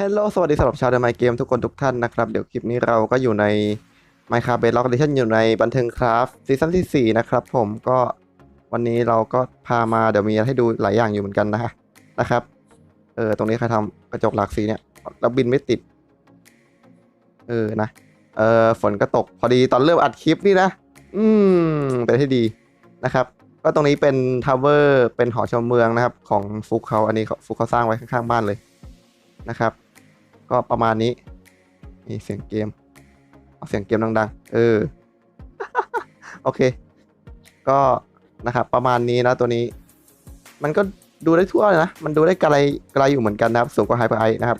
ฮัลโหลสวัสดีสำหรับชาวเดมายเกมทุกคนทุกท่านนะครับ เดี๋ยวคลิปนี้เราก็อยู่ใน Minecraft Bedrock Edition อยู่ในบันเทิงคราฟซีซั่นที่ 4 นะครับผมก็วันนี้เราก็พามาเดี๋ยวมีให้ดูหลายอย่างอยู่เหมือนกันนะฮะนะครับ เออตรงนี้ใครทำกระจกหลากสีเนี่ยแล้วบินไม่ติด เออนะ เออฝนก็ตกพอดีตอนเริ่มอัดคลิปนี่นะ อืมเป็นที่ดีนะครับ ก็ตรงนี้เป็นทาวเวอร์เป็นหอชมเมืองนะครับ ของฟุกเขาอันนี้ฟุกเขาสร้างไว้ข้างๆบ้านเลยนะครับ ก็ประมาณนี้มีเสียงเกมเอาเสียงเกมดังๆ เออ โอเค ก็นะครับประมาณนี้นะตัวนี้ มันก็ดูได้ทั่วเลยนะ มันดูได้ไกลไกลอยู่เหมือนกันนะครับ สูงกว่าไฮเปอร์ไอนะครับ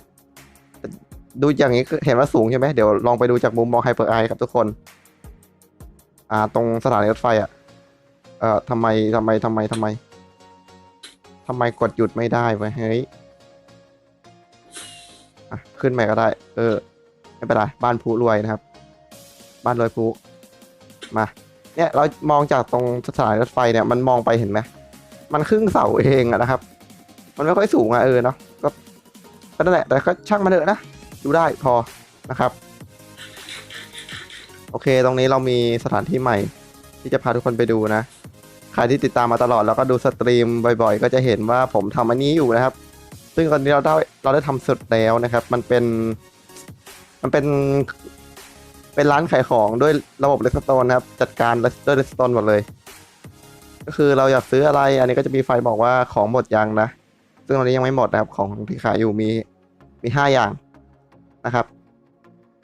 ดูอย่างนี้เห็นว่าสูงใช่ไหมเดี๋ยวลองไปดูจากมุมมองไฮเปอร์ไอครับทุกคน อ่า ตรงสถานีรถไฟอะ เอ่อทำไมทำไมทำไมทำไมทำไมกดหยุดไม่ได้วะเฮ้ยขึ้นใหม่ก็ได้ เออ ไม่เป็นไร บ้านผู้รวยนะครับ บ้านรวยผู้มา เนี่ยเรามองจากตรงสถานรถไฟเนี่ย มันมองไปเห็นไหมมันครึ่งเสาเองอะนะครับ มันไม่ค่อยสูงอะเออเนาะ ก็ก็นั่นแหละ แต่ก็ช่างมันเถอะนะ ดูได้พอนะครับ โอเค ตรงนี้เรามีสถานที่ใหม่ ที่จะพาทุกคนไปดูนะ ครที่ติดตามมาตลอดแล้วก็ดูสตรีมบ่อยๆ ก็จะเห็นว่าผมทำอันนี้อยู่นะครับ ซึ่งตอนนี้เราได้เราได้ทำสุดแล้วนะครับ มันเป็น มันเป็น เป็นร้านขายของด้วยระบบเลสโตนนะครับ จัดการด้วยเลสโตนหมดเลย ก็คือเราอยากซื้ออะไร อันนี้ก็จะมีไฟบอกว่าของหมดยังนะ ซึ่งตอนนี้ยังไม่หมดนะครับ ของที่ขายอยู่มี มีห้าอย่างนะครับ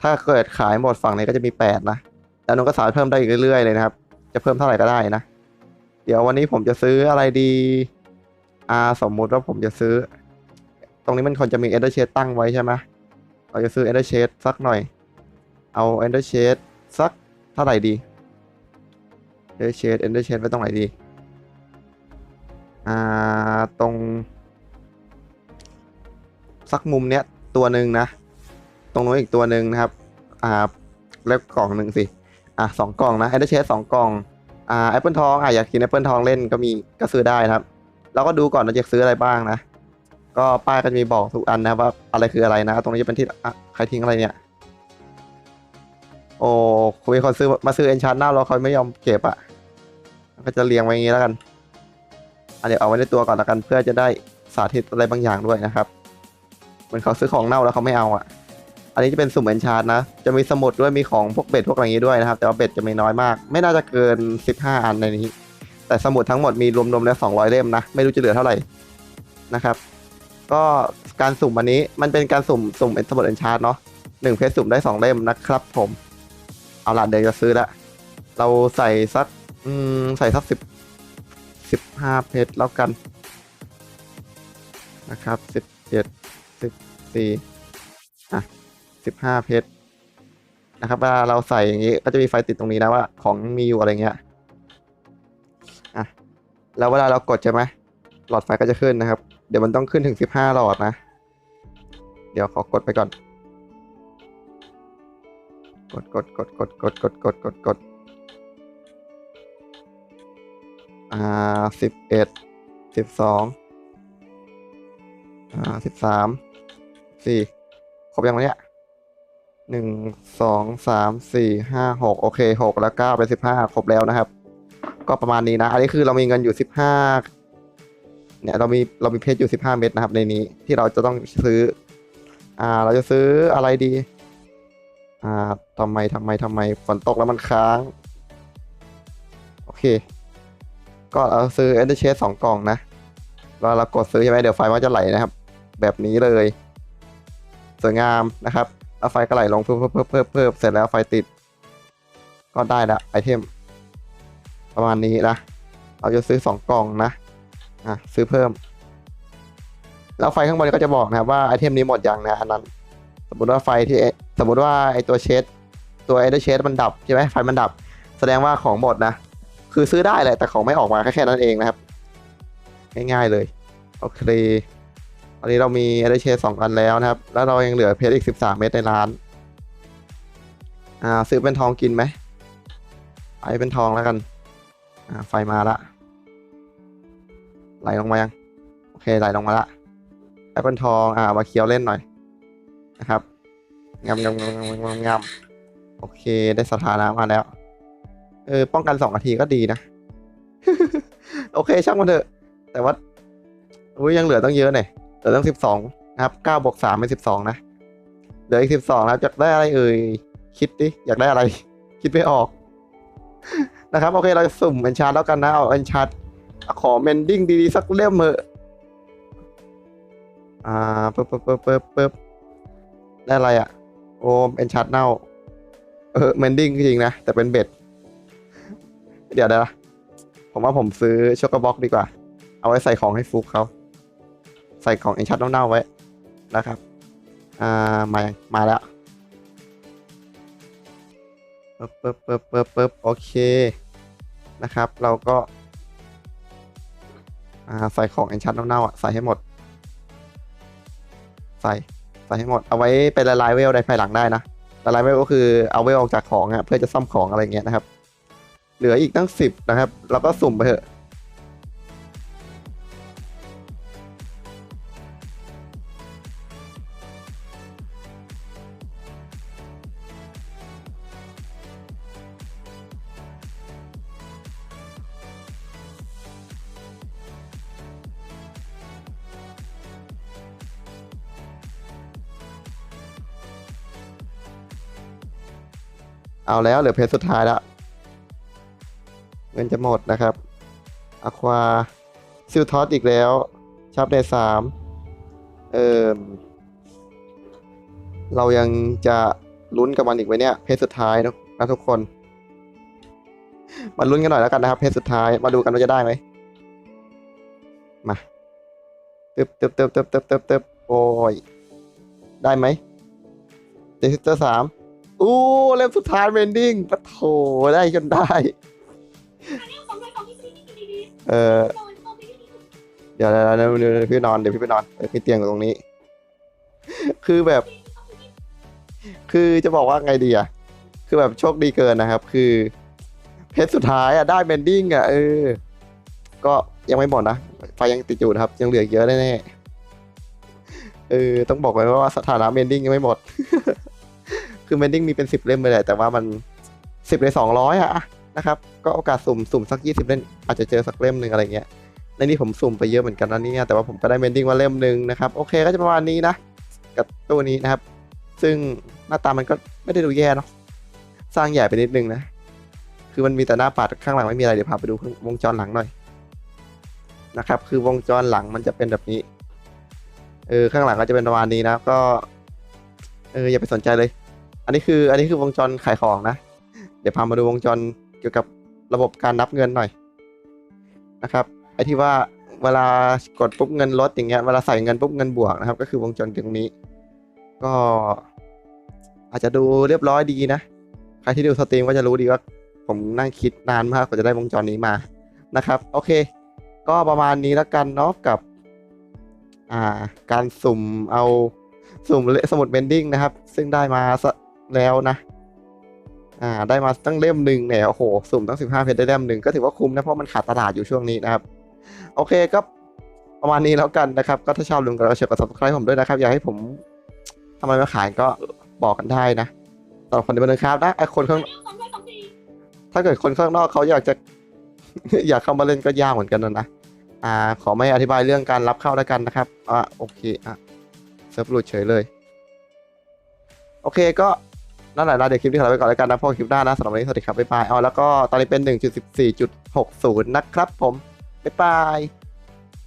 ถ้าเกิดขายหมดฝั่งนี้ก็จะมีแปดนะ แล้วน้องก็สามารถเพิ่มได้อีกเรื่อยๆเลยนะครับ จะเพิ่มเท่าไหร่ก็ได้นะ เดี๋ยววันนี้ผมจะซื้ออะไรดี อ่า สมมุติว่าผมจะซื้อ ตรงนี้มันควรจะมี Ender Shade ตั้งไว้ใช่ไหมเราจะซื้อ Ender Shade สักหน่อย เอา Ender Shade สักเท่าไหร่ดี Ender Shade Ender Shade ไว้ตรงไหนดี อ่า ตรง สักมุมเนี้ยตัวหนึ่งนะ ตรงนู้นอีกตัวหนึ่งนะครับ อ่า แล้วกล่องหนึ่งสิ อะสองกล่องนะ Ender Shade สองกล่อง อ่าแอปเปิลทองอะอยากกินแอปเปิลทองเล่นก็มีก็ซื้อได้นะครับ เราก็ดูก่อนว่าจะซื้ออะไรบ้างนะ ก็ป้ายก็จะมีบอกทุกอันนะว่าอะไรคืออะไรนะ ตรงนี้จะเป็นที่อะใครทิ้งอะไรเนี่ย โอ้คุยคนซื้อมาซื้อเอนชาร์หน้าเราเขาไม่ยอมเก็บอะก็จะเรียงไว้อย่างนี้แล้วกันอันเดี๋ยวเอาไว้ในตัวก่อนแล้วกันเพื่อจะได้สาธิตอะไรบางอย่างด้วยนะครับเหมือนเขาซื้อของเน่าแล้วเขาไม่เอาอะ อันนี้จะเป็นสุ่มเอนชาร์นะ จะมีสมุดด้วยมีของพวกเบ็ดพวกอะไรอย่างนี้ด้วยนะครับ แต่ว่าเบ็ดจะมีน้อยมาก ไม่น่าจะเกิน 15 อันในนี้ แต่สมุดทั้งหมดมีรวมๆแล้ว 200 เล่มนะ ไม่รู้จะเหลือเท่าไหร่นะครับ ก็การสุ่มอันนี้มันเป็นการสุ่มสุ่มสมุดเอนชาร์เนาะหนึ่งเพจสุ่มได้ 2 เล่มนะครับ ผม เอาละเดี๋ยวจะซื้อละ เราใส่สักอืมใส่สักสิบสิบห้าเพจแล้วกันนะครับสิบเจ็ดสิบสี่อะ สิบห้าเพจนะครับเวลาเราใส่อย่างนี้ก็จะมีไฟติดตรงนี้นะว่าของมีอยู่อะไรเงี้ยอะแล้วเวลาเรากดใช่ไหมหลอดไฟก็จะขึ้นนะครับ เดี๋ยวมันต้องขึ้นถึงสิบห้าหลอดนะ เดี๋ยวขอกดไปก่อน กดกดกดกดกดกดกดกดกดอ่าสิบเอ็ดสิบสองอ่าสิบสามสี่ครบยังวะเนี่ย หนึ่งสองสามสี่ห้าหกโอเคหกแล้วเก้าเป็นสิบห้าครบแล้วนะครับ ก็ประมาณนี้นะ อันนี้คือเรามีเงินอยู่สิบห้าเนี่ยเรามีเรามีเพชรอยู่สิบห้าเม็ดนะครับ ในนี้ที่เราจะต้องซื้อ อ่า เราจะซื้ออะไรดี อ่าทำไมทำไมทำไมฝนตกแล้วมันค้าง โอเค ก็เราซื้อ Ender Chest สองกล่องนะแล้วเรากดซื้อใช่ไหมเดี๋ยวไฟมันจะไหลนะครับ แบบนี้เลย สวยงามนะครับ แล้วไฟก็ไหลลงเพิ่มเพิ่มเพิ่มเพิ่มเพิ่มเสร็จแล้วไฟติด ก็ได้ละไอเทม ประมาณนี้นะเราจะซื้อสองกล่องนะอะซื้อเพิ่ม แล้วไฟข้างบนก็จะบอกนะครับว่าไอเทมนี้หมดยังนะอันนั้น สมมติว่าไฟที่สมมติว่าไอตัวเชดตัวเอเดอร์เชดมันดับใช่ไหมไฟมันดับ แสดงว่าของหมดนะคือซื้อได้แหละแต่ของไม่ออกมาแค่แค่นั้นเองนะครับ ง่ายๆเลย โอเค อนนี้เรามีเอเดเชดสองอันแล้วนะครับ แล้วเรายังเหลือเพชรอีกสิบสามเม็ดในร้าน อ่า ซื้อเป็นทองกินไหมไอเป็นทองแล้วกัน อ่า ไฟมาละ ไหลลงมายัง โอเค ไหลลงมาละแอปเปิลทอง อ่า มาเคี้ยวเล่นหน่อย นะครับงำงำงำงำงำงำโอเค ได้สถานะมาแล้ว เออ ป้องกันสองนาทีก็ดีนะ โอเค ช่างมันเถอะ แต่ว่า อุ้ยยังเหลือต้องเยอะหน่อย เหลือต้องสิบสองนะครับเก้าบวกสามเป็นสิบสองนะเหลืออีกสิบสองนะครับอยากได้อะไรเอ่ยคิดดิอยากได้อะไร คิดไม่ออก นะครับ โอเคเราสุ่มเอนชาร์แล้วกันนะเอาเอนชาร์ขอเมนดิ้งดีๆสักเล่มเถอะอ่าปึ๊บปึ๊บปึ๊บปึ๊บปึ๊บได้อะไรอะ โอมเอนชาร์เน่าเออเมนดิ้งจริงนะ แต่เป็นเบ็ด เดี๋ยวเดี๋ยวผมว่าผมซื้อช็อกโกบ็อกดีกว่า เอาไว้ใส่ของให้ฟุกเขา ใส่ของเอนชาร์เน่าๆไว้นะครับ อ่า มา มาแล้วปึ๊บปึ๊บปึ๊บปึ๊บปึ๊บโอเค นะครับ เราก็ อ่า ใส่ของเอนชันเน่าๆอะ ใส่ให้หมด ใส่ ใส่ให้หมด เอาไว้เป็นละลายเวลได้ภายหลังได้นะละลายเวลก็คือเอาเวลออกจากของอะ เพื่อจะซ่อมของอะไรเงี้ยนะครับ เหลืออีกตั้งสิบนะครับ เราก็สุ่มไปเถอะ เอาแล้วเหลือเพจสุดท้ายแล้วเงินจะหมดนะครับอควาซิลทอสอีกแล้วชับในสามเออเรายังจะลุ้นกับมันอีกไหมเนี่ยเพจสุดท้ายนะนะทุกคนมาลุ้นกันหน่อยแล้วกันนะครับเพจสุดท้ายมาดูกันว่าจะได้ไหมมาตึบตึบตึบตึบตึบตึบตึบโอ้ยได้ไหมเดซิสเตอร์สาม อู้เล่มสุดท้ายเมนดิ้งปะโถได้จนได้ เออเดี๋ยวเดี๋ยวเดี๋ยวเดี๋ยวเดี๋ยวพี่นอนเดี๋ยวพี่ไปนอนเดี๋ยวพี่เตียงอยู่ตรงนี้ คือแบบ คือจะบอกว่าไงดีอะ คือแบบโชคดีเกินนะครับ คือ เพจสุดท้ายอะได้เมนดิ้งอะเออ ก็ยังไม่หมดนะ ไฟยังติดอยู่นะครับ ยังเหลืออีกเยอะแน่ๆเออ ต้องบอกไว้ว่าสถานะเมนดิ้งยังไม่หมด คือเมนดิ้งมีเป็นสิบเล่มไปเลยแต่ว่ามันสิบในสองร้อยอะนะครับ ก็โอกาสสุ่มสุ่มสักยี่สิบเล่มอาจจะเจอสักเล่มหนึ่งอะไรเงี้ยในนี้ผมสุ่มไปเยอะเหมือนกันนะเนี่ยแต่ว่าผมก็ได้เมนดิ้งมาเล่มหนึ่งนะครับ โอเคก็จะประมาณนี้นะ กับตัวนี้นะครับ ซึ่งหน้าตามันก็ไม่ได้ดูแย่เนาะสร้างใหญ่ไปนิดนึงนะ คือมันมีแต่หน้าปัดข้างหลังไม่มีอะไรเดี๋ยวพาไปดูวงจรหลังหน่อยนะครับ คือวงจรหลังมันจะเป็นแบบนี้ เออข้างหลังก็จะเป็นประมาณนี้นะก็ เอออย่าไปสนใจเลย อันนี้คืออันนี้คือวงจรขายของนะ เดี๋ยวพามาดูวงจรเกี่ยวกับระบบการนับเงินหน่อยนะครับไอที่ว่าเวลากดปุ๊บเงินลดอย่างเงี้ยเวลาใส่เงินปุ๊บเงินบวกนะครับ ก็คือวงจรตรงนี้ ก็ อาจจะดูเรียบร้อยดีนะใครที่ดูสตรีมก็จะรู้ดีว่า ผมนั่งคิดนานมากกว่าจะได้วงจรนี้มานะครับ โอเค ก็ประมาณนี้แล้วกันเนาะกับ อ่า การสุ่มเอาสุ่มสมุดเบนดิ้งนะครับ ซึ่งได้มา แล้วนะ อ่า ได้มาตั้งเล่มหนึ่งเนี่ยโอ้โห สุ่มตั้งสิบห้าเพจได้เล่มหนึ่งก็ถือว่าคุ้มนะเพราะมันขาดตลาดอยู่ช่วงนี้นะครับ โอเคก็ประมาณนี้แล้วกันนะครับ ก็ถ้าชอบลืมกดไลค์กดแชร์กด subscribe ผมด้วยนะครับ อยากให้ผมทำอะไรมาขายก็บอกกันได้นะสำหรับคนที่เป็นครับนะไอคนข้างถ้าเกิดคนข้างนอกเขาอยากจะ อยากเข้ามาเล่นก็ยากเหมือนกันนะนะอ่า ขอไม่อธิบายเรื่องการรับเข้าแล้วกันนะครับอ่าโอเคอะเซิร์ฟหลุดเฉยเลย โอเคก็ นั่นแหละลาเดี๋ยวคลิปนี้ขอลาไปก่อนแล้วกันนะพอคลิปหน้านะสำหรับวันนี้สวัสดีครับบ๊ายบายเอาแล้วก็ตอนนี้เป็น 1.14.60 นะครับผมบ๊ายบาย